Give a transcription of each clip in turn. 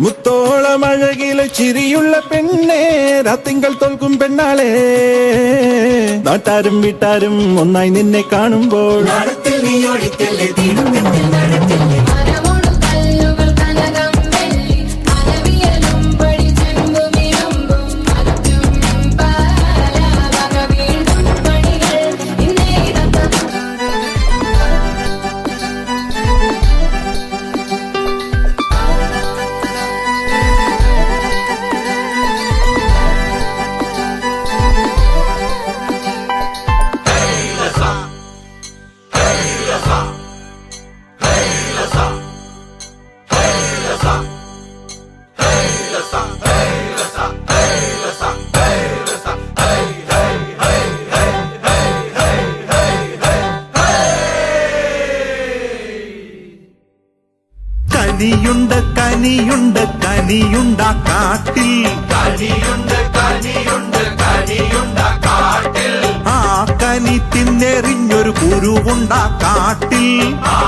മുത്തോളം അഴകിലെ ചിരിയുള്ള പെണ്ണേ രാത്തിങ്കൾ തോൽക്കും പെണ്ണാളെ. നാട്ടാരും വീട്ടാരും ഒന്നായി നിന്നെ കാണുമ്പോൾ നീ കനിയുണ്ട് കനിയുണ്ട് കനിയുണ്ട കാട്ടിൽ കനിയുണ്ട് കനിയുണ്ട് കനിയുണ്ട കാട്ടിൽ. ആ കനി തിന്നെറിഞ്ഞൊരു കുരുവുണ്ട കാട്ടിൽ ആ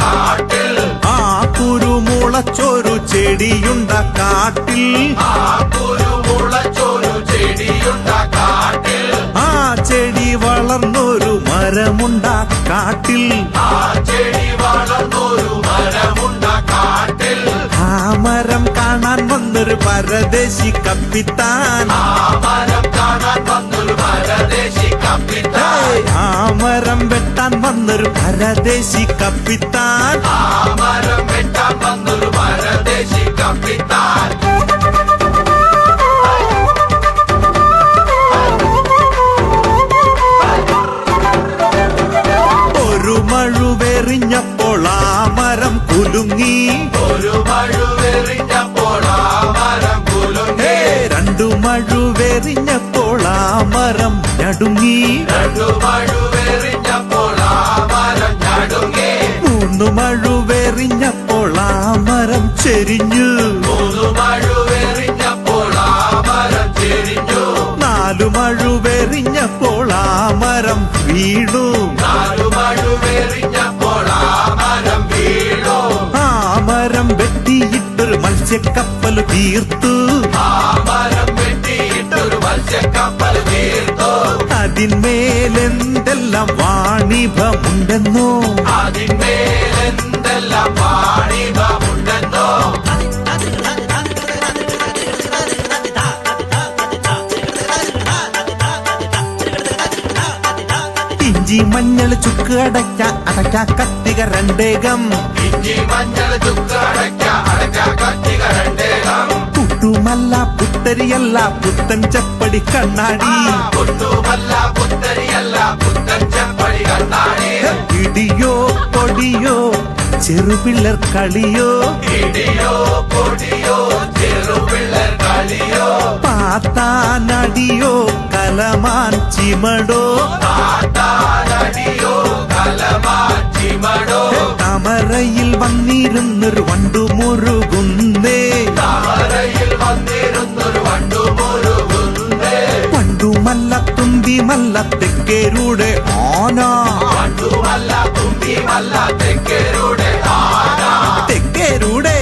കാട്ടിൽ. ആ കുരുമുളച്ചൊരു ചെടിയുണ്ട കാട്ടിൽ ആ കുരു മുളച്ചൊരു ചെടിയുണ്ട കാട്ടിൽ. ആ ചെടി വളർന്നൊരു മരമുണ്ട കാട്ടിൽ. ആ മരം കാണാൻ വന്നൊരു പരദേശി കപ്പിത്താൻ. ആ മരം വെട്ടാൻ വന്നൊരു പരദേശി കപ്പിത്താൻ. ആ മരം വെട്ടാൻ വന്നൊരു പരദേശി കപ്പിത്താൻ. രണ്ടു മഴുവെറിഞ്ഞപ്പോൾ ആ മരം നടുങ്ങി മൂന്നു മഴുവെറിഞ്ഞപ്പോൾ ആ മരം ചെരിഞ്ഞു. നാലു മഴുവെറിഞ്ഞപ്പോൾ ആ മരം വീണു. ആ മരം വെട്ടിയിട്ടൊരു മത്സ്യക്കപ്പൽ തീർത്തു. ആ മത്സ്യക്കപ്പൽ തീർത്തു അതിന്മേലെന്തെല്ലാം വാണിഭമുണ്ടെന്നോ? അതിന്മേലെന്തെല്ലാം വാണിഭമുണ്ടെന്നോ? ഇഞ്ചി മഞ്ഞൾ ചുക്ക് അടയ്ക്ക അടയ്ക്ക കത്തിക രണ്ടേകം. ഇഞ്ചി മഞ്ഞൾ ചുക്ക് അടയ്ക്ക പുത്തരിയല്ല പുത്തൻ ചപ്പടി കണ്ണാടി പുട്ടുമല്ല പുത്തരിയല്ല പുത്തൻ ചെപ്പടി കണ്ണാടി ഇടിയോ പൊടിയോ ചെറുപിള്ളർ കളിയോ ഇടിയോ പൊടിയോ ചെറുപിള്ളർ കളിയോ പാത്താനടിയോ കലമാൻ ചിമടോ താത്താനടിയോ കലമാച്ചിമടോ തുമ്പിമല്ല തെക്കേരൂടെ ആന. തെക്കരുടെ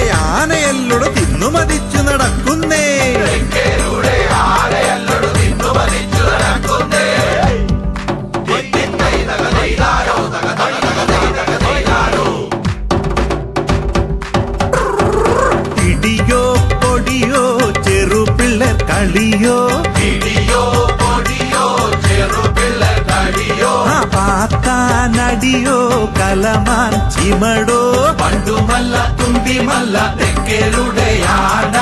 പാത്താനടിയോ കലമാൻ ചിമടോ? പണ്ടുമല്ല തുമ്പിമല്ല തെക്കരുടെ ആന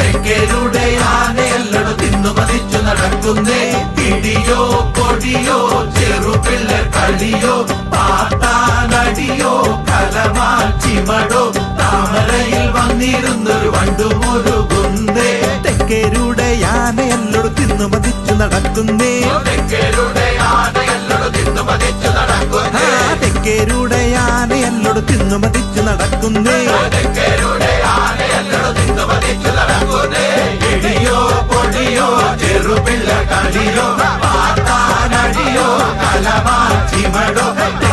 തെക്കേരുടെ ആന എല്ലടും തിന്നു മതിച്ചു നടക്കുന്നേ. പിടിയോ പൊടിയോ ചെറുപിള്ള കളിയോ പാത്താനടിയോ കലമാച്ചിമടോ താമരയിൽ വന്നിരുന്നൊരു വണ്ടുമൊരു വണ്ടുമുരുകുന്നേ തെക്കേരുടെ തിന്നു മതിച്ചു നടക്കുന്നേ. തെക്കരുടെ തെക്കേരുടെ ആനയല്ലോട് തിന്നുമതിച്ചു നടക്കുന്നേ. ഇടിയോ പൊടിയോ ചെറുപിള്ള കളിയോ മതിച്ചു നടക്കുന്നേ